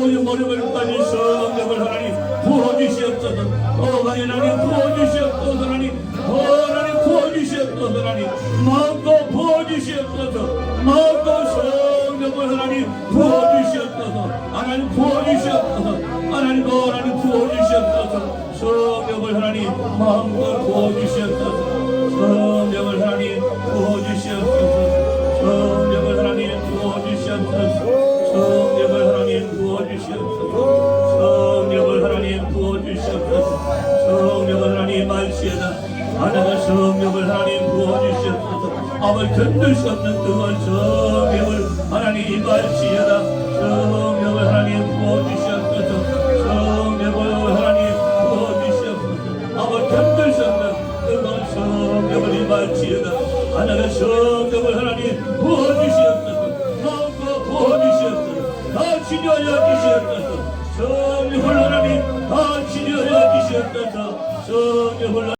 모든 머리를 빠진 성령을 하나님 부어 주시옵소서. 어 하나님 부어 아버지 견딜 수 없는 뜨거운 성령을 하나님 말시에다 성령을 하나님 부어주시옵소서. 성령을 하나님 부어주시옵소서. 아버지 견딜 수 없는 뜨거운 성령을 임할지어다 하나가 성령을 하나님 부어주시옵소서. 마음껏 부어주시옵소서. 다 치료하여 주시옵소서. 성령을 하나님 다 치료하여 주시옵소서. 성령을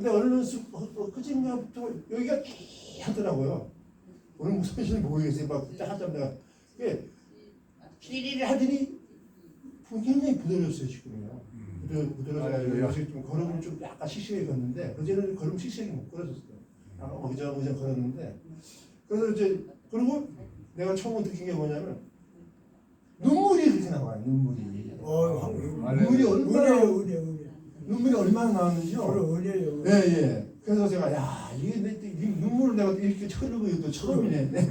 근데 어느 수 그진가부터 여기가 하더라고요. 오늘 무슨 일 모르겠어요. 막 하자면 내가 그게 끼리리 하더니 굉장히 부드러웠어요 지금요. 부드러 부드러워가지고 요새 좀 걸음을 좀 약간 씩씩하게 걷는데 그전에는 걸음 씩씩하게 못 걸었었어요. 아, 어기저 어기저 걸었는데 그래서 이제 그리고 내가 처음 느낀 게 뭐냐면 눈물이 그렇게 나와요. 눈물이. 눈물이 얼마나 눈물이 얼마나 나왔는지요. 예, 예. 그래서 제가, 야, 이게 내, 이 눈물을 내가 이렇게 흐르고 이것도 처음이네. 네.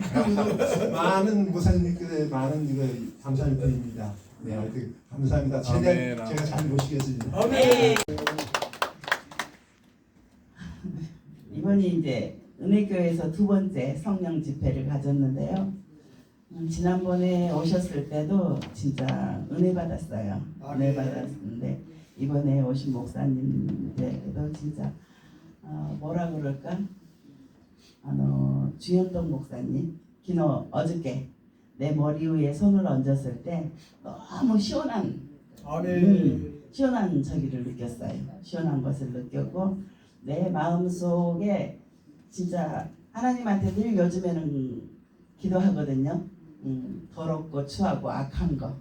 그래서 많은 모사님께 많은 이거 감사를 드립니다. 네, 하여튼 감사합니다. 최대한 제가 잘 모시겠습니다. 이번이 이제 은혜교회에서 두 번째 성령 집회를 가졌는데요. 음, 지난번에 오셨을 때도 진짜 은혜 받았어요. 은혜 받았는데 이번에 오신 목사님들도 진짜 어, 뭐라 그럴까? 아, 주현동 목사님 기노 어저께 내 머리 위에 손을 얹었을 때 너무 시원한 음, 시원한 저기를 느꼈어요. 시원한 것을 느꼈고 내 마음 속에 진짜 하나님한테 늘 요즘에는 기도하거든요. 음, 더럽고 추하고 악한 거.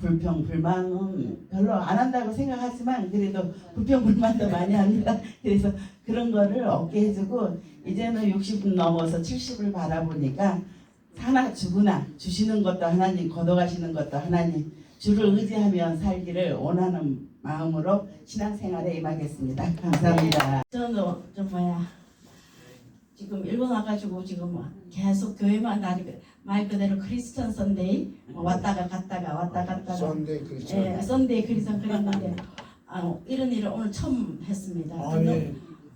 사- 불평 불만은 별로 안 한다고 생각하지만 그래도 불평 불만도 많이 합니다. 그래서 그런 거를 없게 해주고 이제는 60분 넘어서 70을 바라보니까 하나 주구나 주시는 것도 하나님 걷어가시는 것도 하나님 주를 의지하며 살기를 원하는 마음으로 신앙생활에 임하겠습니다. 감사합니다. 저는 좀 뭐야 지금 일본 와가지고 지금 계속 교회만 다니고 말 그대로 크리스천 선데이 뭐 왔다가 갔다가 왔다 갔다가. 썬데이 크리스천. 예, 선데이 크리스천 그랬는데 아, 이런 일을 오늘 처음 했습니다.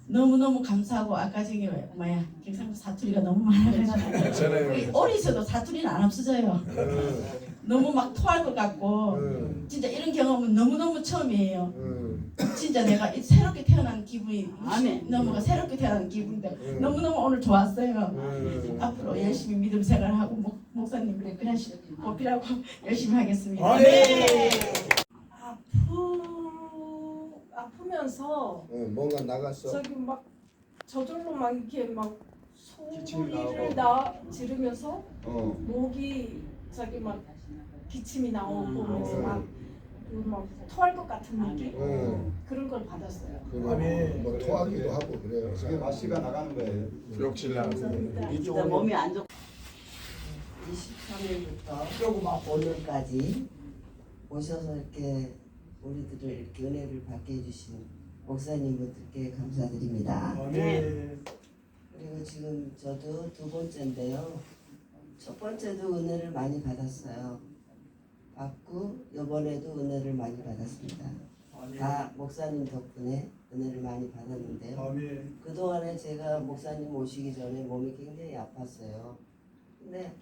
너무 너무 감사하고 아까 저기 뭐야 경상도 사투리가 너무 많아가지고. 어리서도 사투리는 안 없어져요. 너무 막 토할 것 같고 진짜 이런 경험은 너무 너무 처음이에요. 진짜 내가 이 새롭게 태어난 기분이 아멘. 너무가 새롭게 태어난 기분인데 너무 너무 오늘 좋았어요. 앞으로 열심히 믿음 생활하고 목, 목사님들 그러시 보필하고 열심히 하겠습니다. 아프 아프면서 어, 뭔가 나갔어 저기 막 저절로 막 이렇게 막 기침이 소리를 나오고. 나 지르면서 어. 목이 저기 막 기침이 나오고 음. 그래서 막, 그막 토할 것 같은 느낌 어. 그런 걸 받았어요. 그리고 뭐 토하기도 하고 그래요 그게 맛씨가 나가는 거예요. 욕실 나가서 감사합니다. 진짜 몸이 안 좋고 23일부터 오늘까지 오셔서 이렇게 우리들을 이렇게 은혜를 받게 해주신 목사님들께 감사드립니다. 그리고 지금 저도 두 번째인데요. 첫 번째도 은혜를 많이 받았어요. 받고 이번에도 은혜를 많이 받았습니다. 다 목사님 덕분에 은혜를 많이 받았는데요. 아멘. 그동안에 제가 목사님 오시기 전에 몸이 굉장히 아팠어요. 근데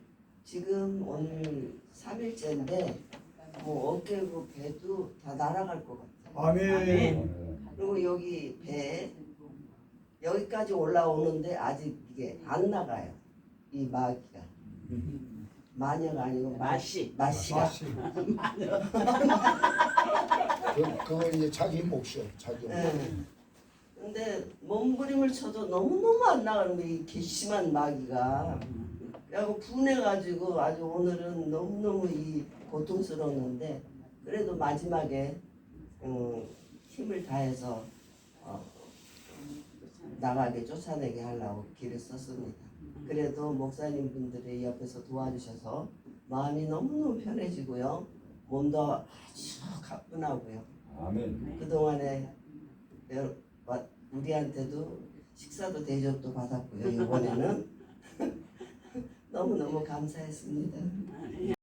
지금 오늘 3일째인데 뭐 어깨고 배도 다 날아갈 것 같아요. 아멘. 그리고 여기 배 여기까지 올라오는데 아직 이게 안 나가요. 이 마귀가. 마녀가 아니고 마시 마시가. 마시. 그, 그거 이제 자기 몫이요. 자기 몫. 예. 근데 몸부림을 쳐도 너무너무 안 나가는 거예요. 이 괘씸한 마귀가. 그래갖고 분해가지고 아주 오늘은 너무너무 이 고통스러웠는데 그래도 마지막에 음, 힘을 다해서 어, 나가게 쫓아내게 하려고 길을 썼습니다. 그래도 목사님 분들이 옆에서 도와주셔서 마음이 너무너무 편해지고요. 몸도 아주 가뿐하고요. 아멘. 그동안에 우리한테도 식사도 대접도 받았고요. 이번에는 너무너무 감사했습니다.